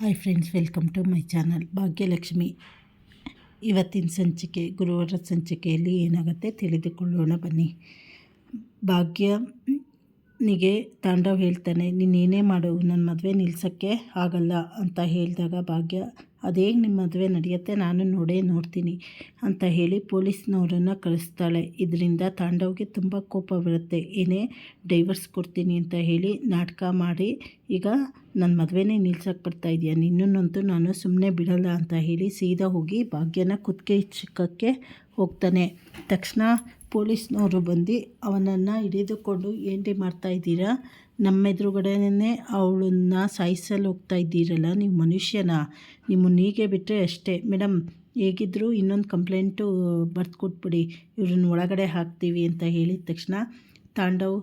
Hi friends welcome to my channel Bhagyalakshmi ಇವತ್ತಿನ ಸಂಚಿಕೆ ಗುರುವಾರ ಸಂಚಿಕೆಯಲ್ಲಿ ಏನಾಗುತ್ತೆ ತಿಳಿದುಕೊಳ್ಳೋಣ ಬನ್ನಿ. ಭಾಗ್ಯನಿಗೆ ತಾಂಡವ್ ಹೇಳ್ತಾನೆ ನೀನೇನೇ ಮಾಡು ನನ್ನ ಮದುವೆ ನಿಲ್ಸೋಕ್ಕೆ ಆಗಲ್ಲ ಅಂತ ಹೇಳಿದಾಗ ಭಾಗ್ಯ, ಅದೇ ನಿಮ್ಮ ಮದುವೆ ನಡೆಯುತ್ತೆ, ನಾನು ನೋಡೇ ನೋಡ್ತೀನಿ ಅಂತ ಹೇಳಿ ಪೊಲೀಸ್ನವರನ್ನು ಕಳಿಸ್ತಾಳೆ. ಇದರಿಂದ ತಾಂಡವ್ಗೆ ತುಂಬ ಕೋಪ ಬರುತ್ತೆ, ಏನೇ ಡೈವರ್ಸ್ ಕೊಡ್ತೀನಿ ಅಂತ ಹೇಳಿ ನಾಟಕ ಮಾಡಿ, ಈಗ ನನ್ನ ಮದುವೆನೇ ನಿಲ್ಸಕ್ಕೆ ಬರ್ತಾ ಇದೆಯಾ, ನಿನ್ನನ್ನಂತೂ ನಾನು ಸುಮ್ಮನೆ ಬಿಡಲ್ಲ ಅಂತ ಹೇಳಿ ಸೀದಾ ಹೋಗಿ ಭಾಗ್ಯನ ಕುತ್ತಿಗೆ ಚಿಕ್ಕಕ್ಕೆ ಹೋಗ್ತಾನೆ. ತಕ್ಷಣ ಪೊಲೀಸ್ನವರು ಬಂದು ಅವನನ್ನು ಹಿಡಿದುಕೊಂಡು ಏನ್ರಿ ಮಾಡ್ತಾಯಿದ್ದೀರಾ ನಮ್ಮ ಎದುರುಗಡೆನೇ ಅವಳನ್ನ ಸಾಯಿಸಲು ಹೋಗ್ತಾ ಇದ್ದೀರಲ್ಲ, ನೀವು ಮನುಷ್ಯನ? ನಿಮ್ಮನ್ನು ಹೀಗೆ ಬಿಟ್ಟರೆ ಅಷ್ಟೇ. ಮೇಡಮ್ ಹೇಗಿದ್ದರೂ ಇನ್ನೊಂದು ಕಂಪ್ಲೇಂಟು ಬರ್ದು ಕೊಟ್ಬಿಡಿ ಇವ್ರನ್ನ ಒಳಗಡೆ ಹಾಕ್ತೀವಿ ಅಂತ ಹೇಳಿದ ತಕ್ಷಣ, ತಾಂಡವ್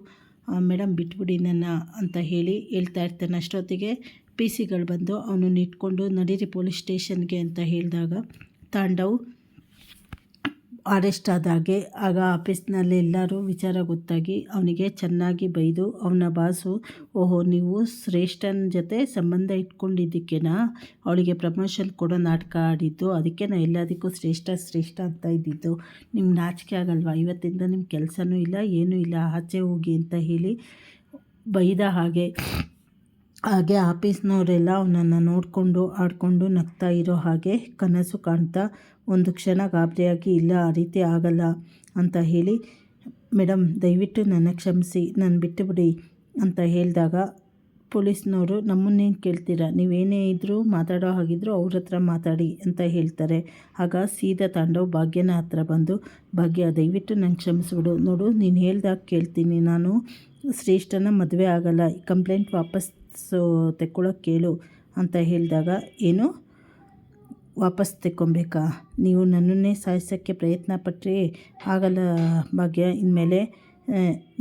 ಮೇಡಮ್ ಬಿಟ್ಬಿಡಿ ನನ್ನ ಅಂತ ಹೇಳಿ ಹೇಳ್ತಾ ಇರ್ತಾನೆ. ಅಷ್ಟೊತ್ತಿಗೆ ಪಿ ಸಿಗಳು ಬಂದು ಅವನನ್ನು ಇಟ್ಕೊಂಡು ನಡೀರಿ ಪೊಲೀಸ್ ಸ್ಟೇಷನ್ಗೆ ಅಂತ ಹೇಳಿದಾಗ ತಾಂಡವ್ ಅರೆಸ್ಟ್ ಆದಾಗೆ ಆಗ ಆಫೀಸ್ನಲ್ಲಿ ಎಲ್ಲರೂ ವಿಚಾರ ಗೊತ್ತಾಗಿ ಅವನಿಗೆ ಚೆನ್ನಾಗಿ ಬೈದು ಅವನ ಬಾಸು, ಓಹೋ, ನೀವು ಶ್ರೇಷ್ಠನ ಜೊತೆ ಸಂಬಂಧ ಇಟ್ಕೊಂಡಿದ್ದಕ್ಕೆನಾ? ಅವಳಿಗೆ ಪ್ರಮೋಷನ್ ಕೊಡೋ ನಾಟಕ ಆಡಿದ್ದು, ಅದಕ್ಕೆ ನಾ ಎಲ್ಲದಕ್ಕೂ ಶ್ರೇಷ್ಠ ಶ್ರೇಷ್ಠ ಅಂತ ಇದ್ದಿದ್ದು. ನಿಮ್ಗೆ ನಾಚಿಕೆ ಆಗಲ್ವಾ? ಇವತ್ತಿಂದ ನಿಮ್ಮ ಕೆಲಸನೂ ಇಲ್ಲ, ಏನೂ ಇಲ್ಲ, ಆಚೆ ಹೋಗಿ ಅಂತ ಹೇಳಿ ಬೈದ ಹಾಗೆ. ಹಾಗೆ ಆಫೀಸ್ನವರೆಲ್ಲ ಅವನನ್ನು ನೋಡಿಕೊಂಡು, ಆಡಿಕೊಂಡು ನಗ್ತಾ ಇರೋ ಹಾಗೆ ಕನಸು ಕಾಣ್ತಾ ಒಂದು ಕ್ಷಣ ಗಾಬರಿಯಾಗಿ, ಇಲ್ಲ ಆ ರೀತಿ ಆಗಲ್ಲ ಅಂತ ಹೇಳಿ ಮೇಡಮ್ ದಯವಿಟ್ಟು ನನ್ನ ಕ್ಷಮಿಸಿ, ನಾನು ಬಿಟ್ಟುಬಿಡಿ ಅಂತ ಹೇಳಿದಾಗ ಪೊಲೀಸ್ನವರು, ನಮ್ಮನ್ನೇನು ಕೇಳ್ತೀರಾ? ನೀವೇನೇ ಇದ್ದರೂ ಮಾತಾಡೋ ಹಾಗಿದ್ರು ಅವ್ರ ಹತ್ರ ಮಾತಾಡಿ ಅಂತ ಹೇಳ್ತಾರೆ. ಆಗ ಸೀದಾ ತಾಂಡವ್ ಭಾಗ್ಯನ ಹತ್ರ ಬಂದು, ಭಾಗ್ಯ, ದಯವಿಟ್ಟು ನಂಗೆ ಕ್ಷಮಿಸ್ಬಿಡು. ನೋಡು, ನೀನು ಹೇಳ್ದಾಗ ಕೇಳ್ತೀನಿ. ನಾನು ಶ್ರೇಷ್ಠನ ಮದುವೆ ಆಗಲ್ಲ. ಕಂಪ್ಲೇಂಟ್ ವಾಪಸ್ ತೆಕ್ಕೊಳ್ಳೋಕೆ ಕೇಳು ಅಂತ ಹೇಳಿದಾಗ, ಏನು? ವಾಪಸ್ ತೆಕ್ಕೊಬೇಕಾ? ನೀವು ನನ್ನನ್ನೇ ಸಾಯಿಸೋಕ್ಕೆ ಪ್ರಯತ್ನ ಪಟ್ಟರೆ ಆಗಲ್ಲ ಭಾಗ್ಯ. ಇನ್ಮೇಲೆ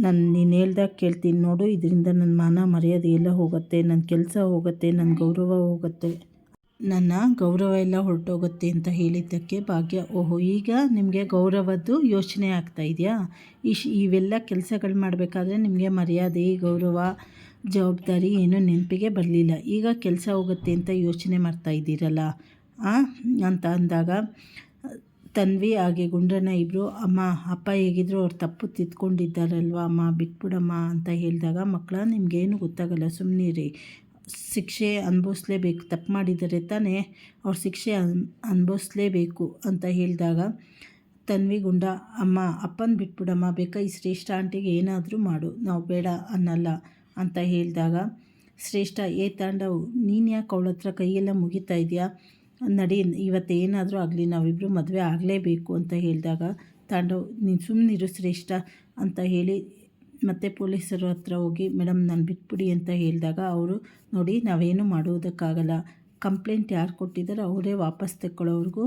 ನಾನು, ನೀನು ಹೇಳ್ದಾಗ ಕೇಳ್ತೀನಿ ನೋಡು. ಇದರಿಂದ ನನ್ನ ಮಾನ ಮರ್ಯಾದೆ ಎಲ್ಲ ಹೋಗುತ್ತೆ. ನನ್ನ ಕೆಲಸ ಹೋಗುತ್ತೆ. ನನ್ನ ಗೌರವ ಹೋಗುತ್ತೆ. ನನ್ನ ಗೌರವ ಎಲ್ಲ ಹೊರಟೋಗುತ್ತೆ ಅಂತ ಹೇಳಿದ್ದಕ್ಕೆ ಭಾಗ್ಯ, ಓಹೋ, ಈಗ ನಿಮಗೆ ಗೌರವದ್ದು ಯೋಚನೆ ಆಗ್ತಾ ಇದೆಯಾ? ಇಶ್, ಇವೆಲ್ಲ ಕೆಲಸಗಳು ಮಾಡಬೇಕಾದ್ರೆ ನಿಮಗೆ ಮರ್ಯಾದೆ, ಗೌರವ ಜವಾಬ್ದಾರಿ ಏನೂ ನೆನಪಿಗೆ ಬರಲಿಲ್ಲ. ಈಗ ಕೆಲಸ ಹೋಗುತ್ತೆ ಅಂತ ಯೋಚನೆ ಮಾಡ್ತಾ ಇದ್ದೀರಲ್ಲ? ಅಂತ ಅಂದಾಗ, ತನ್ವಿ ಹಾಗೆ ಗುಂಡ್ರನ ಇಬ್ಬರು ಅಮ್ಮ, ಅಪ್ಪ ಹೇಗಿದ್ರು ಅವ್ರು ತಪ್ಪು ತಿದ್ಕೊಂಡಿದ್ದಾರಲ್ವ ಅಮ್ಮ? ಬಿಟ್ಬಿಡಮ್ಮ, ಅಂತ ಹೇಳಿದಾಗ, ಮಕ್ಕಳ, ನಿಮಗೇನು ಗೊತ್ತಾಗಲ್ಲ ಸುಮ್ಮನಿರಿ ಶಿಕ್ಷೆ ಅನುಭವಿಸ್ಲೇಬೇಕು. ತಪ್ಪು ಮಾಡಿದರೆ ತಾನೇ ಅವ್ರ ಶಿಕ್ಷೆ ಅನ್, ಅನುಭವಿಸ್ಲೇಬೇಕು, ಅಂತ ಹೇಳಿದಾಗ, ತನ್ವಿ ಗುಂಡ, ಅಮ್ಮ, ಅಪ್ಪನ ಬಿಟ್ಬಿಡಮ್ಮ, ಬೇಕಾ ಈ ಶ್ರೇಷ್ಠ ಆಂಟಿಗೆ ಏನಾದರೂ ಮಾಡು. ನಾವು ಬೇಡ ಅನ್ನಲ್ಲ. ಅಂತ ಹೇಳಿದಾಗ, ಶ್ರೇಷ್ಠ, ಏ ತಾಂಡವು, ನೀನು ಯಾಕೆ ಅವಳ ಹತ್ರ ಕೈಯೆಲ್ಲ ಮುಗಿತಾ ಇದೆಯಾ? ನಡಿ, ಇವತ್ತು ಏನಾದರೂ ಆಗಲಿ ನಾವಿಬ್ಬರು ಮದುವೆ ಆಗಲೇಬೇಕು ಅಂತ ಹೇಳಿದಾಗ, ತಾಂಡವ್, ನೀನು ಸುಮ್ಮನಿರು ಶ್ರೇಷ್ಠ ಅಂತ ಹೇಳಿ, ಮತ್ತೆ ಪೊಲೀಸರ ಹತ್ರ ಹೋಗಿ ಮೇಡಮ್ ನಾನು ಬಿಟ್ಬಿಡಿ ಅಂತ ಹೇಳಿದಾಗ, ಅವರು, ನೋಡಿ, ನಾವೇನು ಮಾಡುವುದಕ್ಕಾಗಲ್ಲ. ಕಂಪ್ಲೇಂಟ್ ಯಾರು ಕೊಟ್ಟಿದ್ದಾರೋ ಅವರೇ ವಾಪಸ್ ತೆಕ್ಕೊಳ್ಳೋವ್ರಿಗೂ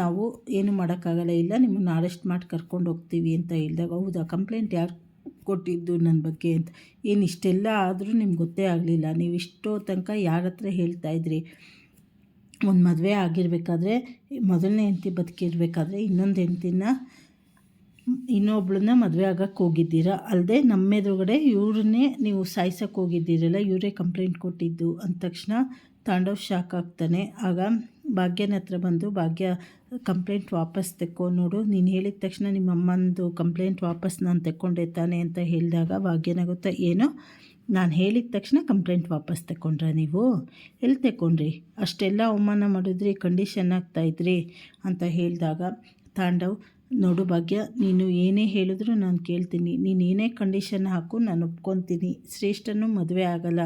ನಾವು ಏನು ಮಾಡೋಕ್ಕಾಗಲ್ಲ. ಇಲ್ಲ, ನಿಮ್ಮನ್ನು ಅರೆಸ್ಟ್ ಮಾಡಿ ಕರ್ಕೊಂಡು ಹೋಗ್ತೀವಿ ಅಂತ ಹೇಳಿದಾಗ, ಹೌದಾ? ಕಂಪ್ಲೇಂಟ್ ಯಾರು ಕೊಟ್ಟಿದ್ದು ನನ್ನ ಬಗ್ಗೆ ಅಂತ. ಏನು ಇಷ್ಟೆಲ್ಲ ಆದರೂ ನಿಮ್ಗೆ ಗೊತ್ತೇ ಆಗಲಿಲ್ಲ. ನೀವು ಇಷ್ಟೋ ತನಕ ಯಾರ ಹತ್ರ ಹೇಳ್ತಾಯಿದ್ರಿ ಒಂದು ಮದುವೆ ಆಗಿರಬೇಕಾದ್ರೆ, ಮೊದಲನೇ ಹೆಂಡತಿ ಬದುಕಿರಬೇಕಾದ್ರೆ ಇನ್ನೊಂದು ಹೆಂಡತಿನ, ಇನ್ನೊಬ್ಳನ್ನ ಮದುವೆ ಆಗಕ್ಕೆ ಹೋಗಿದ್ದೀರಾ? ಅಲ್ಲದೆ ನಮ್ಮ ಎದುರುಗಡೆ ಇವ್ರನ್ನೇ ನೀವು ಸಾಯಿಸೋಕೆ ಹೋಗಿದ್ದೀರಲ್ಲ, ಇವರೇ ಕಂಪ್ಲೇಂಟ್ ಕೊಟ್ಟಿದ್ದು ಅಂದ ತಕ್ಷಣ ತಾಂಡವ್ ಶಾಕ್ ಆಗ್ತಾನೆ. ಆಗ ಭಾಗ್ಯನ ಹತ್ರ ಬಂದು ಭಾಗ್ಯ, ಕಂಪ್ಲೇಂಟ್ ವಾಪಸ್ ತೆಕ್ಕೋ ನೋಡು. ನೀನು ಹೇಳಿದ ತಕ್ಷಣ ನಿಮ್ಮ ಅಮ್ಮಂದು ಕಂಪ್ಲೇಂಟ್ ವಾಪಸ್ ನಾನು ತೆಕ್ಕೊಂಡೆ ತಾನೆ ಅಂತ ಹೇಳಿದಾಗ ಭಾಗ್ಯನಾಗುತ್ತಾ ಏನೋ? ನಾನು ಹೇಳಿದ ತಕ್ಷಣ ಕಂಪ್ಲೇಂಟ್ ವಾಪಸ್ ತಗೊಂಡ್ರೆ ನೀವು? ಎಲ್ಲಿ ತಗೊಂಡ್ರಿ ಅಷ್ಟೆಲ್ಲ ಅವಮಾನ ಮಾಡಿದ್ರಿ, ಕಂಡೀಷನ್ ಆಗ್ತಾಯಿದ್ರಿ ಅಂತ ಹೇಳಿದಾಗ, ತಾಂಡವ್, ನೋಡು ಭಾಗ್ಯ, ನೀನು ಏನೇ ಹೇಳಿದ್ರು ನಾನು ಕೇಳ್ತೀನಿ. ನೀನು ಏನೇ ಕಂಡೀಷನ್ ಹಾಕು, ನಾನು ಒಪ್ಕೊತೀನಿ. ಶ್ರೇಷ್ಠನೂ ಮದುವೆ ಆಗಲ್ಲ.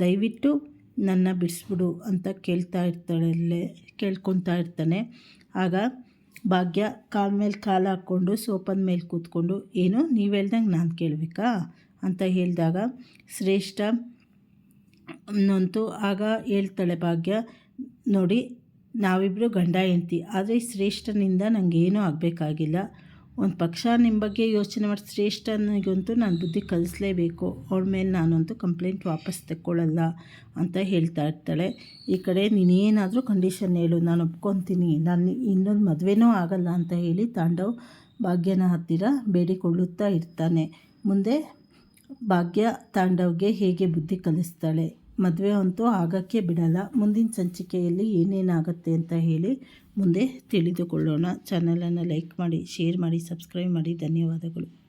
ದಯವಿಟ್ಟು ನನ್ನ ಬಿಡಿಸ್ಬಿಡು ಅಂತ ಕೇಳ್ತಾ ಇರ್ತಾಳೆ ಕೇಳ್ಕೊತಾ ಇರ್ತಾನೆ. ಆಗ ಭಾಗ್ಯ ಕಾಲ ಮೇಲೆ ಕಾಲು ಹಾಕ್ಕೊಂಡು ಸೋಪನ್ ಮೇಲೆ ಕೂತ್ಕೊಂಡು, ಏನು, ನೀವು ಹೇಳ್ದಂಗೆ ನಾನು ಕೇಳಬೇಕಾ? ಅಂತ ಹೇಳಿದಾಗ ಶ್ರೇಷ್ಠ ನಂತು, ಆಗ ಹೇಳ್ತಾಳೆ ಭಾಗ್ಯ, ನೋಡಿ ನಾವಿಬ್ಬರು ಗಂಡ ಹೆಂಡ್ತಿ, ಆದರೆ ಶ್ರೇಷ್ಠನಿಂದ ನನಗೇನೂ ಆಗಬೇಕಾಗಿಲ್ಲ. ಒಂದು ಪಕ್ಷ ನಿಮ್ಮ ಬಗ್ಗೆ ಯೋಚನೆ ಮಾಡಿ ಶ್ರೇಷ್ಠನಿಗಂತೂ ನಾನು ಬುದ್ಧಿ ಕಲಿಸ್ಲೇಬೇಕು. ಅವಳ ಮೇಲೆ ನಾನಂತೂ ಕಂಪ್ಲೇಂಟ್ ವಾಪಸ್ ತೆಕ್ಕೊಳ್ಳಲ್ಲ ಅಂತ ಹೇಳ್ತಾ ಇರ್ತಾಳೆ. ಈ ಕಡೆ ನೀನೇನಾದರೂ ಕಂಡೀಷನ್ ಹೇಳು, ನಾನು ಒಪ್ಕೊತೀನಿ. ನಾನು ಇನ್ನೊಂದು ಮದುವೆನೂ ಆಗಲ್ಲ ಅಂತ ಹೇಳಿ ತಾಂಡವ್ ಭಾಗ್ಯನ ಹತ್ತಿರ ಬೇಡಿಕೊಳ್ಳುತ್ತಾ ಇರ್ತಾನೆ. ಮುಂದೆ ಭಾಗ್ಯ ತಾಂಡವ್ಗೆ ಹೇಗೆ ಬುದ್ಧಿ ಕಲಿಸ್ತಾಳೆ? ಮದುವೆ ಅಂತೂ ಆಗೋಕ್ಕೆ ಬಿಡಲ್ಲ. ಮುಂದಿನ ಸಂಚಿಕೆಯಲ್ಲಿ ಏನೇನಾಗುತ್ತೆ ಅಂತ ಹೇಳಿ ಮುಂದೆ ತಿಳಿದುಕೊಳ್ಳೋಣ. ಚಾನಲನ್ನು ಲೈಕ್ ಮಾಡಿ, ಶೇರ್ ಮಾಡಿ, ಸಬ್ಸ್ಕ್ರೈಬ್ ಮಾಡಿ. ಧನ್ಯವಾದಗಳು.